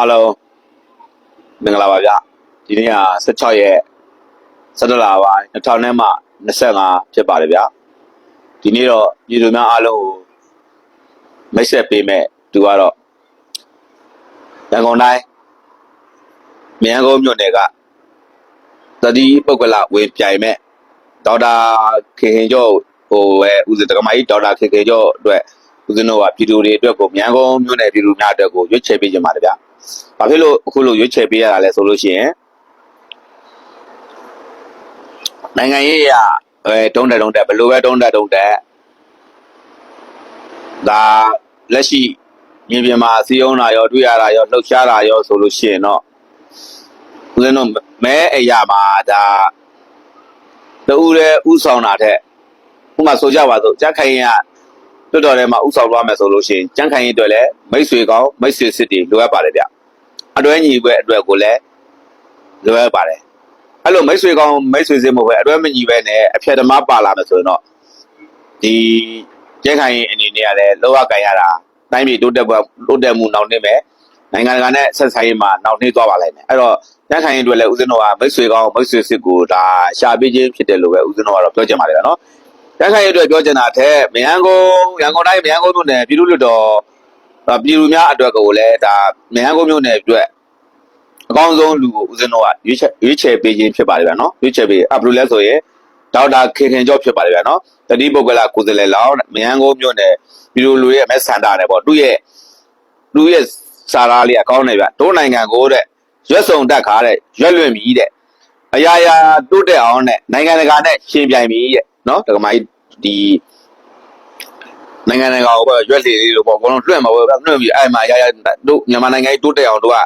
အားလုံးမင်္ဂလာပါဗျဒီနေ့က16ရက်17လပိုင်း2000နဲ့မှ25ဖြစ်ပါတယ်ဗျဒီနေ့တော့ပြည်သူများအားလုံးကိုမိတ်ဆက်ပေးမဲ့သူကတော့ရန်ကုန်တိုင်းမြန်ကုန်မြို့နယ်ကတတိပုဂ္ဂလဝင်ပြိုင်မဲ့ဒေါက်တာခေခင်ကျော်ဟိုပဲဦးစင်တက္ကမကြီးဒေါက်တာခေခင်ကျော်အတွက်ဦးဇင်းတို့ကပြည်သူတွေအတွက်ကိုမြန်ကုန်မြို့နယ်ပြည်သူများအတွက်ကိုရွေးချယ်ပေးကြပါတယ်ဗျ။ ဘာဖြစ်လို့အခုလိုရွေးချယ်ပေးရတာလဲဆိုလို့ရှိရင်နိုင်ငံရေးရအဲတုံးတက်တုံးတက်ဘယ်လိုပဲတုံးတက်တုံးတက်ဒါလက်ရှိမြေပြင်မှာစီးအောင်တာရောတွေ့ရတာရောလှုပ်ရှားတာရောဆိုလို့ရှိရင်တော့ဦးဇင်းတို့မဲအရာမှာဒါတူရဲဥဆောင်တာတဲ့ဥပမာဆိုကြပါစို့ကြက်ခိုင်ရ င်ကတော်တော်ထဲမှာဥဆောင်သွားမယ်ဆိုလို့ရှိရင်ကြက်ခိုင်ရင်အတွက်လည်းမိတ်ဆွေကောင်းမိတ်ဆွေစစ်တွေလိုအပ်ပါတယ်ဗျအတွဲညီပဲအတွက်ကိုလည်းလွယ်ပါတယ်အဲ့လိုမိတ်ဆွေကောင်းမိတ်ဆွေစင်းမဟုတ်ပဲအတွဲမညီပဲနဲ့အဖြတ်ဓမ္မပါလာမယ်ဆိုရင်တော့ဒီကျဲခိုင်ရင်အနေနဲ့ကလည်းလောကကန်ရတာတိုင်းပြည်တိုးတက်ဖို့တိုးတက်မှုနောက်နေမယ်နိုင်ငံတကာနဲ့ဆက်ဆံရေးမှာနောက်နှေးသွားပါလိမ့်မယ်အဲ့တော့ကျဲခိုင်ရင်အတွက်လည်းဦးဇင်းတော်ကမိတ်ဆွေကောင်းမိတ်ဆွေစစ်ကိုဒါရှာပေးခြင်းဖြစ်တယ်လို့ပဲဦးဇင်းတော်ကတော့ပြောချင်ပါတယ်ဗျာနော် ကျဲခိုင်ရင်အတွက်ပြောချင်တာအထက်မယန်းကုန်းရန်ကုန်တိုင်းမယန်းကုန်းမြို့နယ်ပြည်သူ့လွှတ်တော်ပြည်သူများအတွက်ကိုလည်းဒါမယန်းကုန်းမြို့နယ်အတွက်အကောင်းဆုံးလူကိုဦးဇင်းတို့ကရွေးချယ်ရွေးချယ်ပေးခြင်းဖြစ်ပါတယ်ဗျာနော်ရွေးချယ်ပေးအဘလူလဲဆိုရင်ဒေါက်တာခေခင်ကျော်ဖြစ်ပါတယ်ဗျာနော်တတိပုဂ္ဂလကိုယ်စားလှယ်လောင်းမယန်းကုန်းမြို့နယ်ပြည်လိုလူရဲ့မဲဆန္ဒနဲ့ပေါ့သူ့ရဲ့သူ့ရဲ့စာသားလေးအကောင်းနေဗျတို့နိုင်ငံကိုတဲ့ရွက်စုံတက်ခါတဲ့ရွက်လွင်ပြီတဲ့အရာရာတိုးတက်အောင်တဲ့နိုင်ငံတကာနဲ့ရှင်ပြိုင်ပြီတဲ့ နော်ဒကမာကြီးဒီနိုင်ငံတကာကိုပေါ့ရွက်လေလေးလို့ပေါ့အကုန်လုံးလွှင့်မှာပေါ့လွှင့်ပြီးအဲ့မှာအရာရာတို့မြန်မာနိုင်ငံကြီးတိုးတက်အောင်တို့က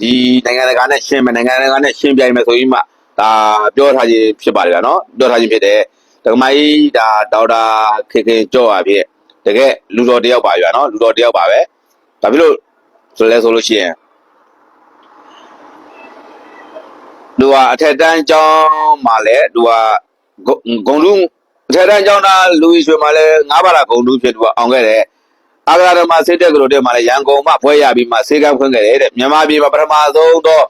ဒီနိုင်ငံတကာနဲ့ရှင်းမယ်နိုင်ငံတကာနဲ့ရှင်းပြိုင်မယ်ဆိုပြီးမှဒါပြောထားခြင်းဖြစ်ပါတယ်ဗျာနော်ပြောထားခြင်းဖြစ်တယ်ဒကမကြီးဒါဒေါက်တာခေခေကြော့အဖြစ်တကယ်လူတော်တယောက်ပါဗျာနော်လူတော်တယောက်ပါပဲဒါဖြစ်လို့ဆိုလဲဆိုလို့ရှိရင်သူကအထက်တန်းကျောင်းမှာလဲသူက ဂုံလူအထက်တန်းကျောင်းသားလူကြီးရွှေမှာလဲငါးပါးလာဂုံလူဖြစ်သူကအောင်ခဲ့တယ်အာဂရမစိတ်တက်ကလေးတွေမှာလည်းရန်ကုန်မှာဖွဲရပြီးမှစေကံဖွင့်ခဲ့တယ်တဲ့မြန်မာပြည်မှာပထမဆုံးတော့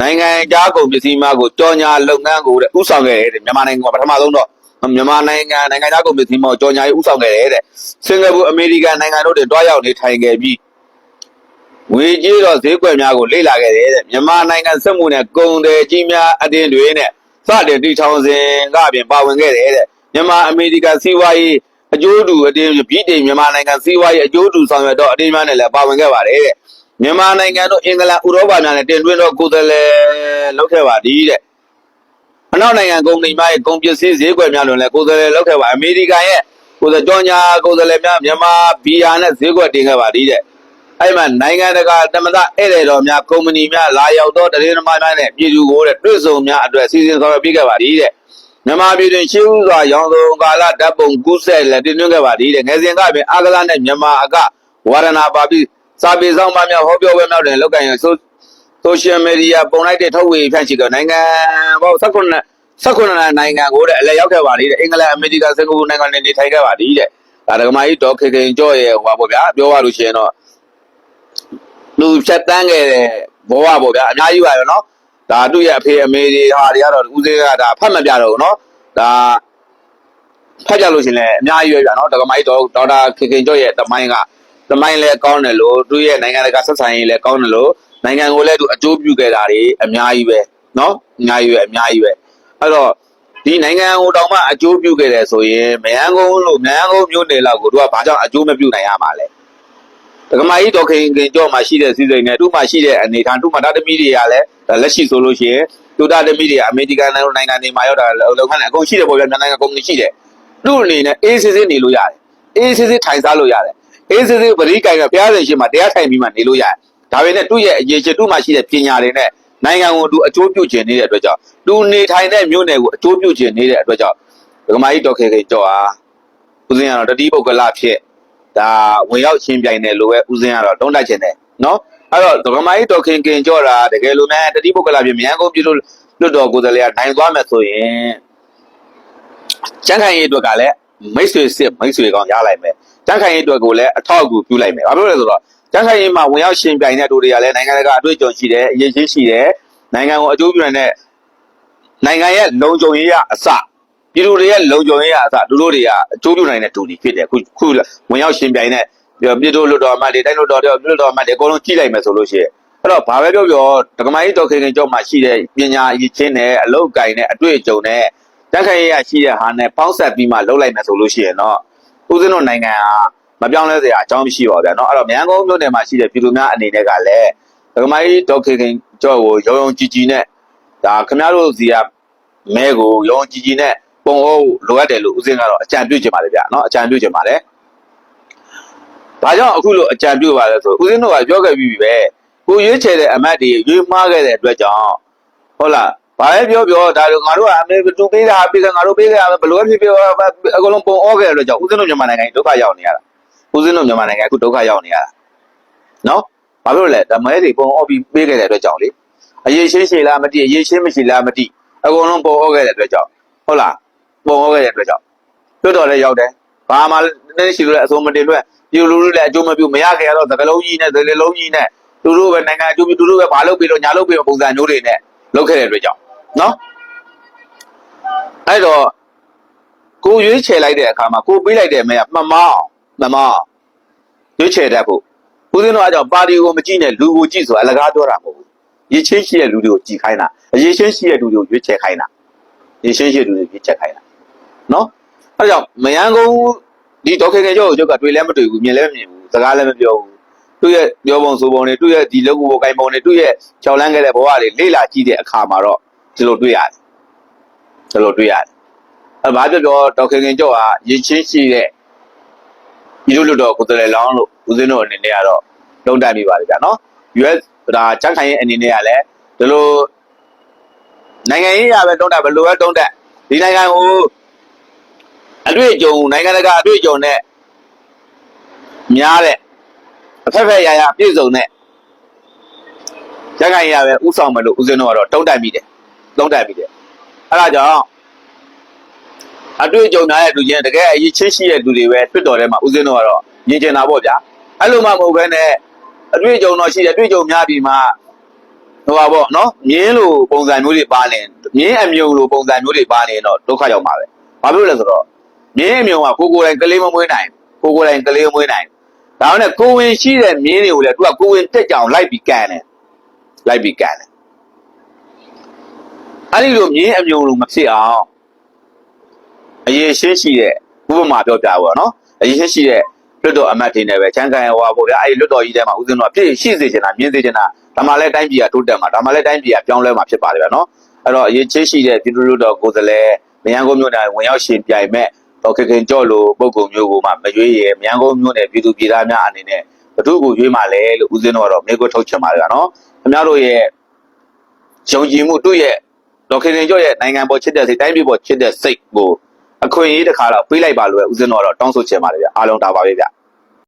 နိုင်ငံခြားကုန်ပစ္စည်းများကိုကြော်ညာလုပ်ငန်းကိုတဲ့ဥဆောင်ခဲ့တယ်တဲ့မြန်မာနိုင်ငံမှာပထမဆုံးတော့မြန်မာနိုင်ငံနိုင်ငံခြားကုန်ပစ္စည်းများကိုကြော်ညာရေးဥဆောင်ခဲ့တယ်တဲ့စင်ကာပူအမေရိကန်နိုင်ငံတို့တွေတွားရောက်နေထိုင်ခဲ့ပြီးဝေကြီးတော့ဈေးကွက်များကိုလေ့လာခဲ့တယ်တဲ့မြန်မာနိုင်ငံစက်မှုနဲ့ကုန်တယ်ကြီးများအတင်းတွေနဲ့ စတင်တီထောင်စဉ်ကပြင်ပါဝင်ခဲ့တယ်တဲ့မြန်မာအမေရိကန်စီးပွားရေးအကျိုးတူအတင်းပြည်တိမ်မြန်မာနိုင်ငံစီးပွားရေးအကျိုးတူဆောင်ရွက်တော့အတင်းများနဲ့လည်းပါဝင်ခဲ့ပါတယ်တဲ့မြန်မာနိုင်ငံတို့အင်္ဂလန်ဥရောပများနဲ့တင်သွင်းတော့ကိုယ်စားလှယ်လုပ်ခဲ့ပါသည်တဲ့အနောက်နိုင်ငံကုမ္ပဏီများရဲ့ကုန်ပစ္စည်းဈေးကွက်များတွင်လည်းကိုယ်စားလှယ်လုပ်ခဲ့ပါအမေရိကန်ရဲ့ကိုယ်စားကြောညာကိုယ်စားလှယ်များမြန်မာဘီယာနဲ့ဈေးကွက်တင်ခဲ့ပါသည်တဲ့ အဲ့မှာနိုင်ငံတကာတမဒဧည့်သည်တော်များကုမ္ပဏီများလာရောက်တော့တရေသမားများနဲ့ပြည်သူကိုတဲ့တွေ့ဆုံများအတွက်စီစဉ်ဆောင်ရွက်ပေးခဲ့ပါသည်တဲ့မြန်မာပြည်တွင်ရှေးဥစွာရောင်စုံကာလဓာတ်ပုံကူးဆက်လက်တင်သွင်းခဲ့ပါသည်တဲ့ငယ်စဉ်ကပင်အာကစားနဲ့မြန်မာအကဝါရဏပါပြီးစာပေဆောင်ပါများဟောပြောပွဲများတွင်လောက်ကန်ရဆိုဆိုရှယ်မီဒီယာပုံလိုက်တဲ့ထုတ်ဝေဖြန့်ချီကနိုင်ငံပေါင်း19 19နိုင်ငံကိုတဲ့အလဲရောက်ခဲ့ပါသည်တဲ့အင်္ဂလန်အမေရိကန်စင်ကာပူနိုင်ငံတွေနေထိုင်ခဲ့ပါသည်တဲ့ဒါဒကမာကြီးဒေါ်ခေခင်ကျော်ရဲ့ဟိုပါပေါ့ဗျာပြောရလို့ရှိရင်တော့ လူဖြတ်တန်းခဲ့တဲ့ဘဝပေါ့ဗျာအများကြီးပါရောနော်ဒါသူ့ရဲ့အဖေအမေတွေဟာတွေကတော့ဦးစင်းကဒါဖတ်မပြတော့ဘူးနော်ဒါဖတ်ကြလို့ရှင်လဲအများကြီးပဲဗျာနော်ဒေါက်တာမိုင်းတော့ဒေါက်တာခင်ခင်ကျော်ရဲ့တမိုင်းကတမိုင်းလဲကောင်းတယ်လို့သူ့ရဲ့နိုင်ငံတကာဆက်ဆံရေးလဲကောင်းတယ်လို့နိုင်ငံကိုလဲသူအကျိုးပြုခဲ့တာတွေအများကြီးပဲနော်အများကြီးပဲအများကြီးပဲအဲ့တော့ဒီနိုင်ငံကိုတောင်မှအကျိုးပြုခဲ့တယ်ဆိုရင်မရန်ကုန်လို့မရန်ကုန်မြို့နယ်လောက်ကိုသူကဘာကြောင့်အကျိုးမပြုနိုင်ရမှာလဲ ဒကမာကြီးတော်ခင်ခင်ကြောမှာရှိတဲ့စီစဉ်နဲ့သူ့မှာရှိတဲ့အနေထားသူ့မှာတာသမီတွေကလည်းဒါလက်ရှိဆိုလို့ရှိရင်သူတာသမီတွေကအမေရိကန်နိုင်ငံတွေမှာရောက်တာလောက်ခန့်အကုန်ရှိတယ်ပေါ့ဗျာမြန်မာနိုင်ငံကုမ္ပဏီရှိတယ်သူ့အနေနဲ့အေးစစ်စစ်နေလို့ရတယ်အေးစစ်စစ်ထိုင်စားလို့ရတယ်အေးစစ်စစ်ပရိကိုင်ကဘုရားရှင်ရှိမှတရားထိုင်ပြီးမှနေလို့ရတယ်ဒါပေမဲ့သူ့ရဲ့အရေးချသူ့မှာရှိတဲ့ပညာတွေနဲ့နိုင်ငံကိုသူအကျိုးပြုခြင်းနေတဲ့အတွက်ကြောင့်သူနေထိုင်တဲ့မြို့နယ်ကိုအကျိုးပြုခြင်းနေတဲ့အတွက်ကြောင့်ဒကမာကြီးတော်ခင်ခင်ကြောဟာဦးစင်းကတော့တတိပုဂ္ဂလဖြစ် ဒါဝင်ရောက်ချင်းပြိုင်တယ်လို့ပဲဦးစင်းကတော့တုံးတိုက်ချင်တယ်နော်အဲ့တော့ဒကမာကြီးတော်ခင်ခင်ကြောတာတကယ်လို့များတတိပုဂ္ဂလာပြမြန်ကုန်ပြည်လို့လွတ်တော်ကိုယ်စားလှယ်ကနိုင်သွားမယ်ဆိုရင်ကျန်းခိုင်ရေးအတွက်ကလည်းမိတ်ဆွေစစ်မိတ်ဆွေကောင်ရလိုက်မယ်ကျန်းခိုင်ရေးအတွက်ကိုလည်းအထောက်အကူပြုလိုက်မယ်ဘာဖြစ်လို့လဲဆိုတော့ကျတန်းခိုင်ရင်မှာဝင်ရောက်ရှင်ပြိုင်တဲ့လူတွေကလည်းနိုင်ငံတကာအတွေ့အကြုံရှိတယ်အရေးကြီးရှိတယ်နိုင်ငံကိုအကျိုးပြုနိုင်တဲ့နိုင်ငံရဲ့လုံခြုံရေးရအစ ပြည်သူတွေရဲ့လုံခြုံရေးအစသူတို့တွေကအကျိုးပြုနိုင်တဲ့တူတွေဖြစ်တယ်ခုခုဝင်ရောက်ရှင်ပြိုင်တဲ့ပြည်သူလွတ်တော်အမတ်တွေတိုင်းလွတ်တော်တွေပြည်လွတ်တော်အမတ်တွေအကုန်လုံးကြီးလိုက်မယ်ဆိုလို့ရှိရင်အဲ့တော့ဘာပဲပြောပြောဒကမကြီးတော်ခင်ခင်ကျောက်မှာရှိတဲ့ပညာရည်ချင်းနဲ့အလုတ်ကင်နဲ့အတွေ့အကြုံနဲ့တက်ခိုင်ရရှိတဲ့ဟာနဲ့ပေါက်ဆက်ပြီးမှလှုပ်လိုက်မယ်ဆိုလို့ရှိရင်တော့ဦးစင်းတို့နိုင်ငံဟာမပြောင်းလဲစရာအကြောင်းမရှိပါဘူးဗျာနော်အဲ့တော့မြန်ကုန်းမြို့နယ်မှာရှိတဲ့ပြည်သူများအနေနဲ့ကလည်းဒကမကြီးတော်ခင်ခင်ကျောက်ကိုရုံရုံကြည်ကြည်နဲ့ဒါခမရတို့စီကမဲကိုရုံကြည်ကြည်နဲ့ ပုံအိုးလိုအပ်တယ်လို့ဦးစင်းကတော့အကြံပြုချင်ပါတယ်ဗျနော်အကြံပြုချင်ပါတယ်။ဘာကြောင့်အခုလိုအကြံပြုပါလဲဆိုဦးစင်းတို့ကပြောခဲ့ပြီးပြီပဲကိုရွေးချယ်တဲ့အမတ်တွေရွေးမှားခဲ့တဲ့အတွက်ကြောင့်ဟုတ်လားဘာပဲပြောပြောဒါတို့ငါတို့ကအမေတူပေးတာပေးတာငါတို့ပေးခဲ့တာဘယ်လိုဖြစ်ဖြစ်အကုန်လုံးပုံအော့ခဲ့တဲ့အတွက်ကြောင့်ဦးစင်းတို့မြန်မာနိုင်ငံဒုက္ခရောက်နေရတာဦးစင်းတို့မြန်မာနိုင်ငံအခုဒုက္ခရောက်နေရတာနော်ဘာဖြစ်လို့လဲဓမဲတွေပုံအော့ပြီးပေးခဲ့တဲ့အတွက်ကြောင့်လေအရေးရှင်းရှင်းလားမသိအရေးရှင်းမရှိလားမသိအကုန်လုံးပုံအော့ခဲ့တဲ့အတွက်ကြောင့်ဟုတ်လား ပုံအော်ခဲ့တဲ့အတွက်ကြောင့်တွတ်တော်လည်းရောက်တယ်ဘာမှလည်းရှိလို့လည်းအစုံမတင်လို့ပြည်လူလူလည်းအကျိုးမပြုမရခဲ့တော့သကလုံးကြီးနဲ့သကလုံးကြီးနဲ့သူတို့ပဲနိုင်ငံအကျိုးပြုသူတို့ပဲဘာလုပ်ပြီးတော့ညာလုပ်ပြီးပုံစံမျိုးတွေနဲ့လုပ်ခဲ့တဲ့အတွက်ကြောင့်နော်အဲ့တော့ကိုရွေးချယ်လိုက်တဲ့အခါမှာကိုပေးလိုက်တဲ့မဲကမှန်မအောင်မှန်မအောင်ရွေးချယ်တတ်ဖို့ဦးဇင်းတို့အကြောင်းပါတီကိုမကြည့်နဲ့လူကိုကြည့်ဆိုတာအလကားပြောတာမဟုတ်ဘူးရေချင်းရှိတဲ့လူတွေကိုကြည်ခိုင်းတာအရေးချင်းရှိတဲ့လူတွေကိုရွေးချယ်ခိုင်းတာရေချင်းရှိတဲ့လူတွေရွေးချယ်ခိုင်းတာ နော်အဲဒါကြောင့်မယန်းကုန်းဒီဒေါက်ခေခေကျော်ကိုကျုပ်ကတွေ့လည်းမတွေ့ဘူးမြင်လည်းမမြင်ဘူးစကားလည်းမပြောဘူးသူ့ရဲ့ပြောပုံဆိုပုံတွေသူ့ရဲ့ဒီလုပ်ကိုကိုင်ပုံတွေသူ့ရဲ့ချော်လန်းခဲ့တဲ့ဘဝတွေလေ့လာကြည့်တဲ့အခါမှာတော့ဒီလိုတွေ့ရတယ်ဒီလိုတွေ့ရတယ်အဲဘာပြောပြောဒေါက်ခေခေကျော်ကရေချင်းရှိတဲ့ဒီလိုလို့တော့ကိုယ်တိုင်လောင်းလို့ဦးစင်းတို့အနေနဲ့ကတော့တုံးတက်မိပါတယ်ဗျာနော် US ဒါချန်ခိုင်ရဲ့အနေနဲ့ကလည်းဒီလိုနိုင်ငံရေးရပဲတုံးတက်ဘယ်လိုပဲတုံးတက်ဒီနိုင်ငံကို အတွေ့အကြုံနိုင်ငံတကာအတွေ့အကြုံနဲ့များတဲ့အဖက်ဖက်ရရပြည့်စုံတဲ့ချန်ခိုင်ရပဲဥဆောင်မလို့ဦးစင်းတို့ကတော့တုံးတက်မိတယ်တုံးတက်မိတယ်အဲဒါကြောင့်အတွေ့အကြုံများတဲ့လူချင်းတကယ်အရေးချင်းရှိတဲ့လူတွေပဲတွတ်တော်ထဲမှာဦးစင်းတို့ကတော့မြင်ကျင်တာပေါ့ဗျာအဲ့လိုမှမဟုတ်ဘဲနဲ့အတွေ့အကြုံတော့ရှိတယ်အတွေ့အကြုံများပြီးမှဟိုပါပေါ့နော်မြင်းလိုပုံစံမျိုးတွေပါနေမြင်းအမြုံလိုပုံစံမျိုးတွေပါနေတော့ဒုက္ခရောက်မှာပဲဘာဖြစ်လို့လဲဆိုတော့ မြင်းအမြုံကကိုကိုယ်တိုင်ကလေးမမွေးနိုင်ကိုကိုယ်တိုင်ကလေးမမွေးနိုင်ဒါနဲ့ကိုဝင်ရှိတဲ့မြင်းတွေကိုလည်းသူကကိုဝင်တက်ကြအောင်လိုက်ပြီးကန်တယ်လိုက်ပြီးကန်တယ်အဲ့ဒီလိုမြင်းအမြုံလိုမဖြစ်အောင်အရေးရှင်းရှိတဲ့ဥပမာပြောပြပါတော့နော်အရေးရှင်းရှိတဲ့လွတ်တော်အမတ်တွေနဲ့ပဲချမ်းကန်ဟောပေါ့ဗျာအဲ့ဒီလွတ်တော်ကြီးထဲမှာဦးဇင်းတော်ပြည့်ရှိစေချင်တာမြင်စေချင်တာဒါမှလည်းတိုင်းပြည်ကတိုးတက်မှာဒါမှလည်းတိုင်းပြည်ကပြောင်းလဲမှာဖြစ်ပါတယ်ဗျာနော်အဲ့တော့အရေးချင်းရှိတဲ့ပြည်သူ့လွတ်တော်ကိုယ်စားလှယ်မယန်းကုန်းမြို့နယ်ဝင်ရောက်ရှင်ပြိုင်မဲ့ ဒေါက်ခင်ခင်ကြော့လိုပုံကုံမျိုးကိုမှမရွေးရမယန်းကုန်းမြို့နယ်ပြည်သူပြည်သားများအနေနဲ့ဘသူကိုရွေးမှလဲလို့ဦးဇင်းတော်ကတော့မြေခွန်းထုတ်ချင်ပါတယ်ဗျာနော်ခင်ဗျားတို့ရဲ့ယုံကြည်မှုတို့ရဲ့ဒေါက်ခင်ခင်ကြော့ရဲ့နိုင်ငံပေါ်ချစ်တဲ့စိတ်တိုင်းပြည်ပေါ်ချစ်တဲ့စိတ်ကိုအခွင့်အရေးတစ်ခါတော့ပေးလိုက်ပါလို့ပဲဦးဇင်းတော်ကတော့တောင်းဆိုချင်ပါတယ်ဗျအားလုံးဒါပါပဲဗျ